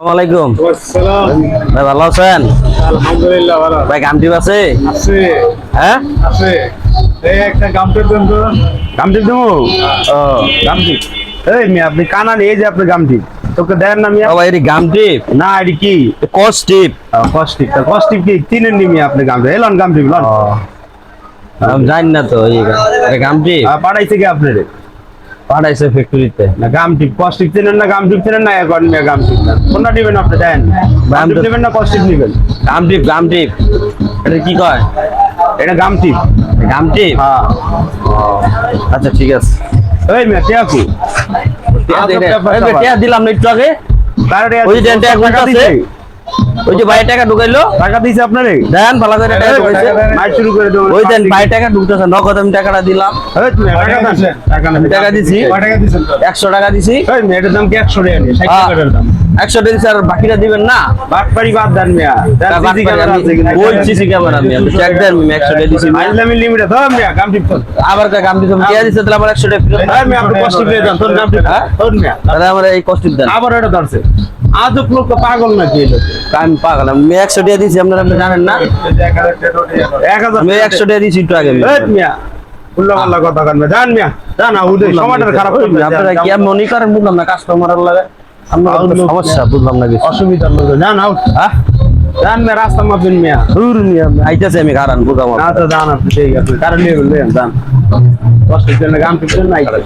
আসসালামাইকুম ভাই ভালো আছেন? আলহামদুলিল্লাহ ভালো ভাই গামটিপ আছে? আছে। হ্যাঁ? আছে। এই একটা গামটের জন্য গামটি দেবো? ও গামটি এই মিয়া আপনি কানা এই যে আপনি গামটি তোকে দেন না মিয়া। ভাই এটি গামটিপ না এটি কি? কষ্টিক তা কষ্টিক কি? চিনেন নি মিয়া আপনি গামটি এলন গামটি লন আমি জানি না তো এই গামটিপ পাঠাইছে কি আপনারে? পাঠাইছে ফ্যাক্টরিতে না গামটি কষ্টিক চিনেন না গামটি চিনেন না এখন মিয়া গামটি কোনটা নেবেন আপনি দেন। আমি তো- গামটি নেবেন না কষ্টিক নেবেন? গামটিপ গামটিপ এটা কি কয়? এটা গামটি গামটিপ হ্যাঁ। আচ্ছা ঠিক আছে। এই মিয়া টিয়া যে টিয়া দিলাম না একটু আগে। ওই যে টাকা টাকা আছে। ওই যে ভাই টাকা ঢুকাইলো। টাকা দিছে আপনারে? দেন ভালো করে টাকা ঢুকাইছে। মাইক শুরু করে দেবেন ওই দেন ভাই টাকা ঢুকতেছে নগদ আমি টাকাটা দিলাম। টাকা দিছি টাকা দিছেন একশো টাকা দিছি এই মেয়ে দাম কি একশো টাকা হ্যাঁ। টাকার দাম। একশো টাকা দিছি আর বাকিটা দিবেন না? বাটপাড়ি বাদ দেন মিয়া। পারি ক্যামেরা চেক দেন আমি একশো টাকা দিছি আইলামি লিমিটে ধর মিয়া গাম টিপ আবার কা দিছি টিয়া দিছে? তাহলে আমার একশো টাকা মিয়া আপনি কষ্ট পেয়ে যান তোর গাম টিপ হ্যাঁ? মিয়া। তাহলে আমার এই কষ্ট দেন আবার এটা ধরছে। আজব লোক পাগল নাকি এই লোক? আমি পাগল আমি একশো টাকা দিছি আপনারা আপনি জানেন না? আমি একশো টাকা দিছি একটু আগে আমি। কথা জান মিয়া জান উদয় সময়টা খারাপ আপনারা কি আর মনে করেন বুঝলাম না কাস্টমারের লাগে আপনার সমস্যা বুঝলাম না কিছু। অসুবিধার লোক জান আউট হ্যাঁ? জান মিয়া রাস্তা মাপবেন মিয়া। দূর মিয়া আইতাছে আমি কারণ বুঝলাম আচ্ছা জান আপনি ঠিক আছে কারণ নিয়ে বললেন জান। কষ্টের জন্য গাম টিপ জন্য আইছে